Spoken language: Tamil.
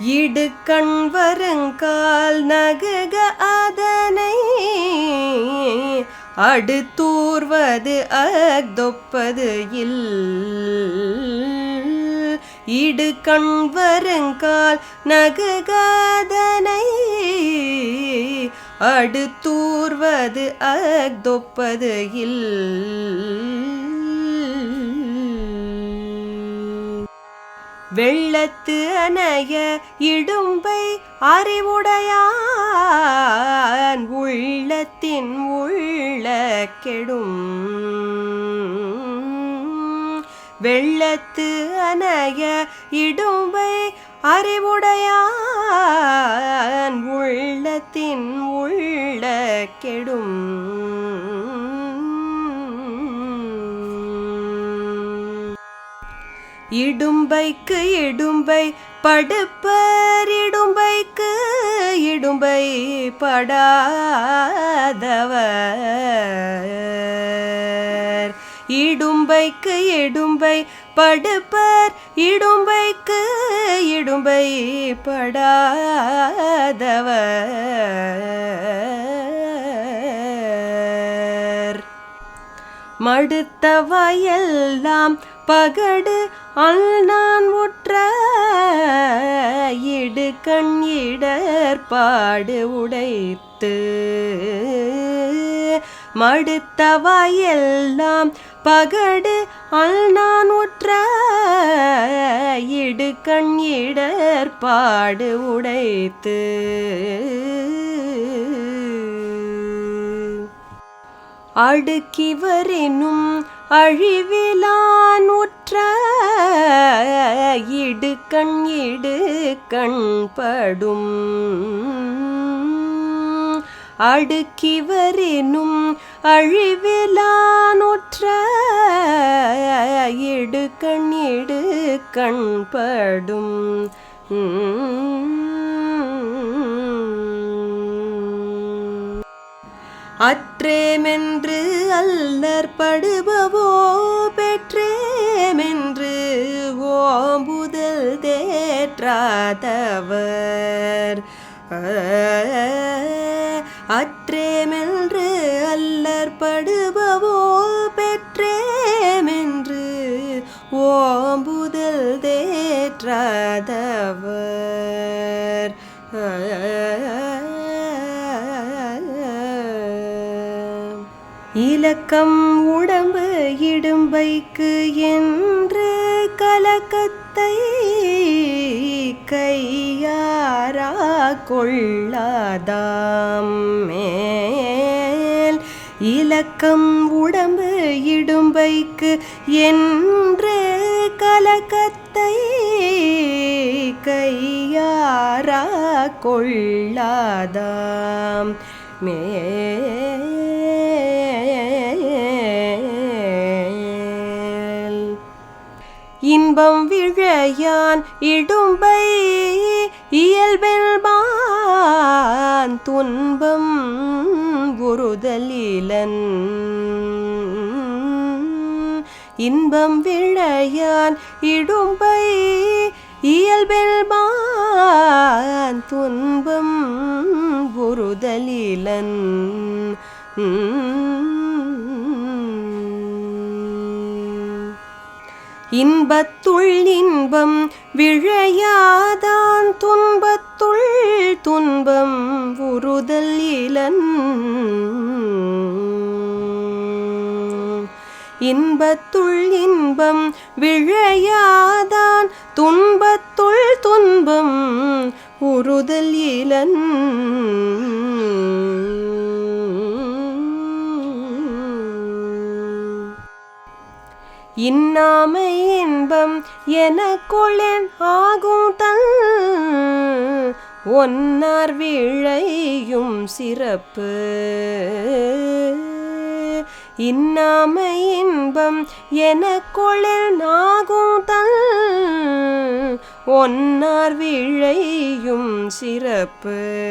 இடு கண் வருங்கால் நகுக அதனை. அடுத்தூர்வது அக்தொப்பது இல். இடு கண் வருங்கால் நகுகாதனை அடுத்தூர்வது அக்தொப்பது இல். வெள்ளத்து அணைய இடும்பை அறிவுடையான் உள்ளத்தின் உள்ள கெடும். வெள்ளத்து அணைய இடும்பை அறிவுடையான் உள்ளத்தின் உள்ள கெடும். இடும்பைக்கு இடும்பை படுப்பர் இடும்பைக்கு இடும்பை படாதவர். இடும்பைக்கு இடும்பை படுப்பர் இடும்பைக்கு இடும்பை படாதவர். மடுத்த வயல்லாம் பகடு அல் நான் உற்ற இடு கண் இடர்பாடு உடைத்து. மடுத்தவாயெல்லாம் பகடு அல் நான் உற்ற இடு கண் இடர்பாடு உடைத்து. அடுக்கிவரெனும் அழிவிலான் உற்ற இடு கண் இடு கண் படும். அடுக்கிவரெனும் அழிவிலான் உற்ற இடு கண் இடு கண் படும். அற்றேமென்று அல்லற் படுபவோ பெற்றேமென்று ஓம்புதல் தேற்றாதவர். அற்றேமென்று அல்லற் படுபவோ பெற்றேமென்று ஓம்புதல் தேற்றாதவர். கலக்கம் உடம்பு இடும்பைக்கு என்று கலக்கத்தை கையாரா கொள்ளாதாம் மேல் இலக்கம் உடம்பு இடும்பைக்கு என்று கலக்கத்தை கையாரா கொள்ளாதாம் மேல் இன்பம் விழையான் இடும்பை இயல்பெல்பான் துன்பம் உறுதலிலன். இன்பம் விழையான் இடும்பை இயல்பெல்பான் துன்பம் உறுதலிலன். இன்பத்துள் இன்பம் விழையாதான் துன்பத்துள் துன்பம் உறுதல் இளன் இன்பத்துள் இன்பம் விழையாதான் துன்பத்துள் துன்பம் உறுதல் இளன் இன்னாமை இன்பம் எனக்குள்ளேன் ஆகும் தன். ஒன்னார் விழையும் சிறப்பு. இன்னாமை இன்பம் எனக்குள்ளேன் ஆகும் தன். ஒன்னார் விழையும் சிறப்பு.